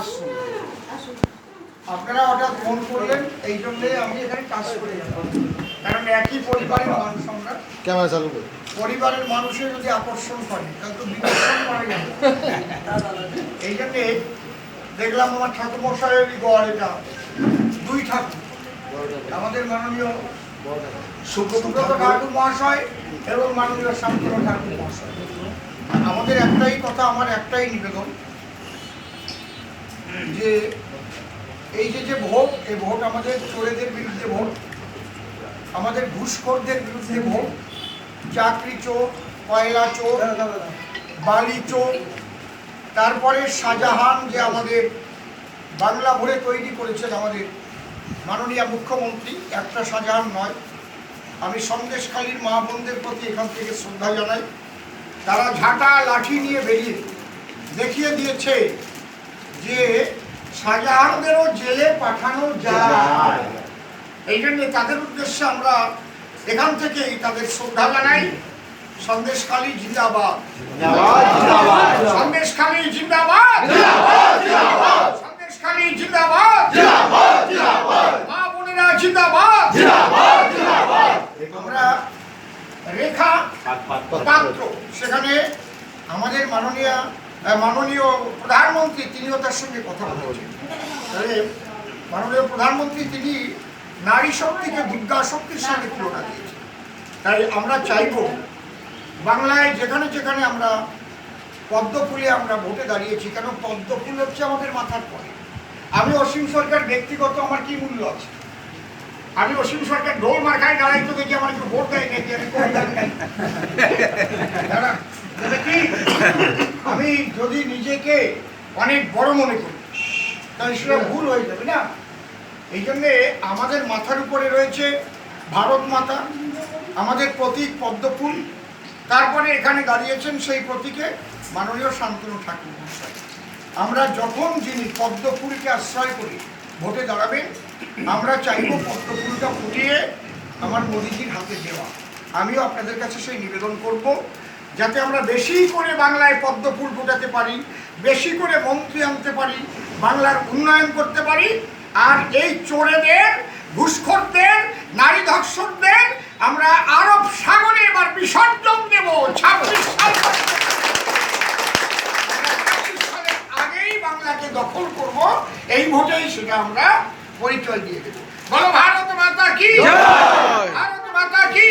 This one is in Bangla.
আসুন। আপনারা হঠাৎ ফোন করলেন এই জন্যে আমি এখানে কাজ করে কারণ একই পরিবারের মানুষ আমরা। ক্যামেরা চালু করে। পরিবারের যদি আকর্ষণ করে তাহলে তো বিকর্ষণ করা এই জন্যে দেখলাম আমার ঠাকুর মশাইয়েরই গড় এটা। দুই ঠাকুর। আমাদের মাননীয় সুব্রত ঠাকুর মহাশয় এবং মাননীয় শান্তনু ঠাকুর মহাশয় আমাদের একটাই কথা আমার একটাই নিবেদন। যে এই যে যে ভোট এই ভোট আমাদের চোরেদের বিরুদ্ধে ভোট আমাদের ঘুষখোরদের বিরুদ্ধে ভোট চাকরি চোর কয়লা চোর বালি চোর তারপরে শাহজাহান যে আমাদের বাংলা ভরে তৈরি করেছেন আমাদের মাননীয় মুখ্যমন্ত্রী একটা শাহজাহান নয়। আমি সন্দেশখালীর মা বোনদের প্রতি এখান থেকে শ্রদ্ধা জানাই। তারা ঝাঁটা লাঠি নিয়ে বেরিয়ে দেখিয়ে দিয়েছে যে শাহজাহানদেরও জেলে পাঠানো যায়। এই জন্য তাদের উদ্দেশ্যে আমরা এখান থেকেই তাদের শ্রদ্ধা জানাই। সন্দেশখালী জিন্দাবাদ। সন্দেশখালী জিন্দাবাদ। সন্দেশখালী জিন্দাবাদ। মা বোনেরা জিন্দাবাদ। আমরা রেখা পাত্র। সেখানে আমাদের মাননীয় মাননীয় প্রধানমন্ত্রী তিনিও তার সঙ্গে কথা বলেছেন। তাহলে মাননীয় প্রধানমন্ত্রী তিনি নারী শক্তিকে দুর্গা শক্তির সঙ্গে তুলনা দিয়েছেন। তাই আমরা চাইব বাংলায় যেখানে যেখানে আমরা পদ্মফুলে আমরা ভোটে দাঁড়িয়েছি, কেন পদ্মফুল হচ্ছে আমাদের মাথার পরে। আমি অসীম সরকার ব্যক্তিগত আমার কি মূল্য আছে? আমি অসীম সরকার ঢোল মার্কায় দাঁড়াইতে দেখি আমার ভোট দেয় নাকি, আমি করি নাই। দাঁড়া, তাহলে কি আমি যদি নিজেকে অনেক বড় মনে করি। তাহলে সেটা ভুল হয়ে যাবে না? এই জন্যে আমাদের মাথার উপরে রয়েছে ভারত মাতা আমাদের প্রতীক পদ্মফুল। তারপরে এখানে দাঁড়িয়েছেন সেই প্রতীকে মাননীয় শান্তনু ঠাকুর মহাশয়। আমরা যখন যিনি পদ্মফুলকে আশ্রয় করি ভোটে দাঁড়াবেন আমরা চাইব পদ্মফুলটা ফুটিয়ে আমার মোদিজির হাতে দেওয়া। আমিও আপনাদের কাছে সেই নিবেদন করব। যাতে আমরা বেশি করে বাংলায় পদ্মফুল ফোটাতে পারি বেশি করে মন্ত্রী আনতে পারি বাংলার উন্নয়ন করতে পারি আর এই চোরেদের ঘুষখোরদের নারী ধর্ষকদের আমরা আরব সাগরে এবার বিসর্জন দেব ছাব্বিশ সাল সালের আগেই বাংলাকে দখল করব এই ভোটেই সেটা আমরা পরিচয় দিয়ে দেব। বলো ভারত মাতা কি? ভারত মাতা কি?